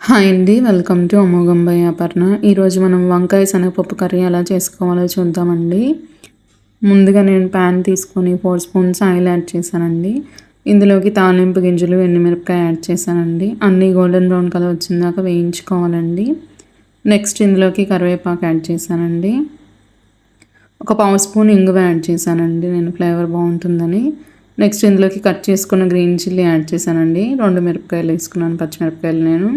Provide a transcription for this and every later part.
Hi అండి welcome to అమోఘంబై Aparna. ఈరోజు మనం వంకాయ శనగపప్పు కర్రీ ఎలా చేసుకోవాలో చూద్దామండి. ముందుగా నేను ప్యాన్ తీసుకొని ఫోర్ స్పూన్స్ ఆయిల్ యాడ్ చేశానండి. ఇందులోకి తాలింపు గింజలు ఎండుమిరపకాయ యాడ్ చేశానండి. అన్నీ గోల్డెన్ బ్రౌన్ కలర్ వచ్చిందాక వేయించుకోవాలండి. నెక్స్ట్ ఇందులోకి కరివేపాకు యాడ్ చేశానండి. ఒక పావు స్పూన్ ఇంగువ యాడ్ చేశానండి నేను ఫ్లేవర్ బాగుంటుందని. నెక్స్ట్ ఇందులోకి కట్ చేసుకున్న గ్రీన్ చిల్లీ యాడ్ చేశానండి. రెండు మిరపకాయలు వేసుకున్నాను పచ్చిమిరపకాయలు నేను.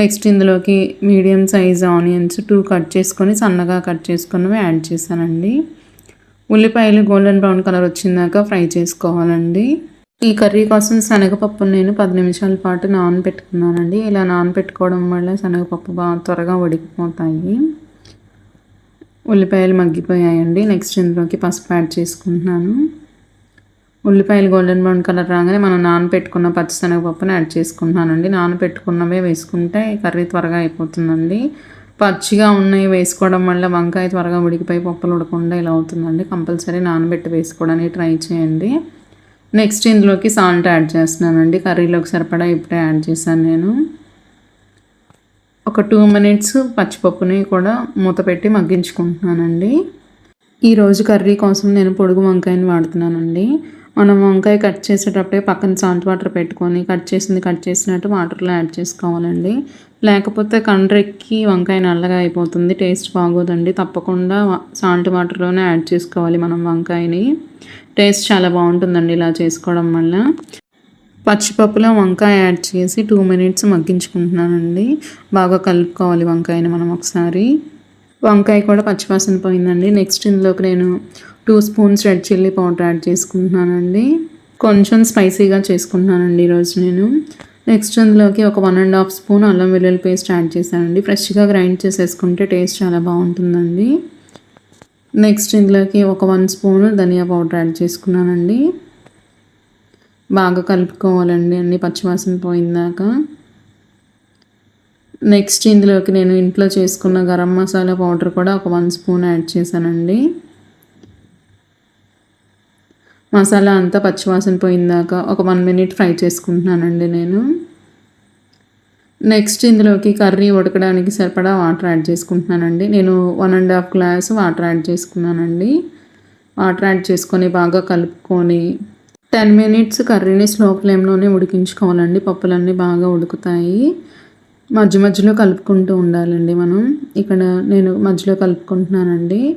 నెక్స్ట్ ఇందులోకి medium size onions two cut చేసుకొని సన్నగా కట్ చేసుకున్నవి యాడ్ చేశానండి. ఉల్లిపాయలు గోల్డెన్ బ్రౌన్ కలర్ వచ్చిందాక ఫ్రై చేసుకోవాలండి. ఈ కర్రీ కోసం శనగపప్పు నేను పది నిమిషాల పాటు నానబెట్టుకున్నానండి. ఇలా నానబెట్టుకోవడం వల్ల శనగపప్పు బాగా త్వరగా ఉడికిపోతాయి. ఉల్లిపాయలు మగ్గిపోయాయండి. నెక్స్ట్ ఇందులోకి పసుపు యాడ్ చేసుకుంటున్నాను. ఉల్లిపాయలు గోల్డెన్ బ్రౌన్ కలర్ రాగానే మనం నానపెట్టుకున్న పచ్చిశనగపప్పుని యాడ్ చేసుకుంటున్నానండి. నానపెట్టుకున్నవే వేసుకుంటే కర్రీ త్వరగా అయిపోతుందండి. పచ్చిగా ఉన్నాయి వేసుకోవడం వల్ల వంకాయ త్వరగా ఉడికిపోయి పప్పులు ఉడకుండా ఇలా అవుతుందండి. కంపల్సరీ నానబెట్టి వేసుకోవడానికి ట్రై చేయండి. నెక్స్ట్ ఇందులోకి సాల్ట్ యాడ్ చేస్తున్నానండి. కర్రీలోకి సరిపడా ఇప్పుడే యాడ్ చేశాను నేను. ఒక టూ మినిట్స్ పచ్చిపప్పుని కూడా మూత పెట్టి మగ్గించుకుంటున్నానండి. ఈరోజు కర్రీ కోసం నేను పొడుగు వంకాయని వాడుతున్నానండి. మనం వంకాయ కట్ చేసేటప్పుడే పక్కన సాల్ట్ వాటర్ పెట్టుకొని కట్ చేసింది కట్ చేసినట్టు వాటర్లో యాడ్ చేసుకోవాలండి. లేకపోతే కండ్రెక్కి వంకాయ నల్లగా అయిపోతుంది టేస్ట్ బాగోదండి. తప్పకుండా సాల్ట్ వాటర్లోనే యాడ్ చేసుకోవాలి మనం వంకాయని. టేస్ట్ చాలా బాగుంటుందండి ఇలా చేసుకోవడం వల్ల. పచ్చిపప్పులో వంకాయ యాడ్ చేసి టూ మినిట్స్ మగ్గించుకుంటున్నానండి. బాగా కలుపుకోవాలి వంకాయని మనం ఒకసారి. వంకాయ కూడా పచ్చివాసన పోయిందండి. నెక్స్ట్ ఇందులోకి నేను two spoons red chilli powder add చేసుకుంటున్నానండి. కొంచెం స్పైసీగా చేసుకుంటున్నానండి ఈరోజు నేను. నెక్స్ట్ అందులోకి ఒక వన్ అండ్ హాఫ్ స్పూన్ అల్లం వెల్లుల్లి పేస్ట్ యాడ్ చేశానండి. ఫ్రెష్గా గ్రైండ్ చేసేసుకుంటే టేస్ట్ చాలా బాగుంటుందండి. నెక్స్ట్ ఇందులోకి ఒక వన్ స్పూన్ ధనియా పౌడర్ యాడ్ చేసుకున్నానండి. బాగా కలుపుకోవాలండి. అన్ని పచ్చివాసన పోయిందాక. నెక్స్ట్ ఇందులోకి నేను ఇంట్లో చేసుకున్న గరం మసాలా పౌడర్ కూడా ఒక వన్ స్పూన్ యాడ్ చేశానండి. మసాలా అంతా పచ్చివాసన పోయిందాక ఒక వన్ మినిట్ ఫ్రై చేసుకుంటున్నానండి నేను. నెక్స్ట్ ఇందులోకి కర్రీ ఉడకడానికి సరిపడా వాటర్ యాడ్ చేసుకుంటున్నానండి. నేను one and half glass water add చేసుకున్నానండి. వాటర్ యాడ్ చేసుకొని బాగా కలుపుకొని టెన్ మినిట్స్ కర్రీని స్లో ఫ్లేమ్లోనే ఉడికించుకోవాలండి. పప్పులన్నీ బాగా ఉడుకుతాయి. మధ్య మధ్యలో కలుపుకుంటూ ఉండాలండి మనం. ఇక్కడ నేను మధ్యలో కలుపుకుంటున్నానండి.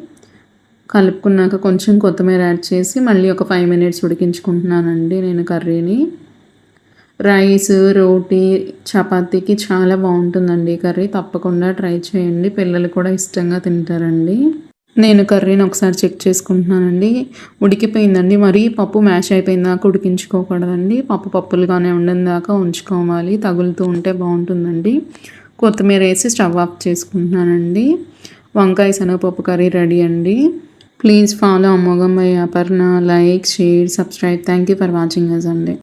కలుపుకున్నాక కొంచెం కొత్తిమీర యాడ్ చేసి మళ్ళీ ఒక ఫైవ్ మినిట్స్ ఉడికించుకుంటున్నానండి నేను కర్రీని. రైస్ రోటీ చపాతీకి చాలా బాగుంటుందండి కర్రీ. తప్పకుండా ట్రై చేయండి. పిల్లలు కూడా ఇష్టంగా తింటారండి. నేను కర్రీని ఒకసారి చెక్ చేసుకుంటున్నానండి. ఉడికిపోయిందండి. మరీ పప్పు మ్యాష్ అయిపోయిందాక ఉడికించుకోకూడదండి. పప్పు పప్పులుగానే ఉండిన దాకా ఉంచుకోవాలి. తగులుతూ ఉంటే బాగుంటుందండి. కొత్తిమీర వేసి స్టవ్ ఆఫ్ చేసుకుంటున్నానండి. వంకాయ శనగపప్పు కర్రీ రెడీ అండి. ప్లీజ్ ఫాలో అమోఘం by Aparna. Like share subscribe. Thank you for watching us అండి.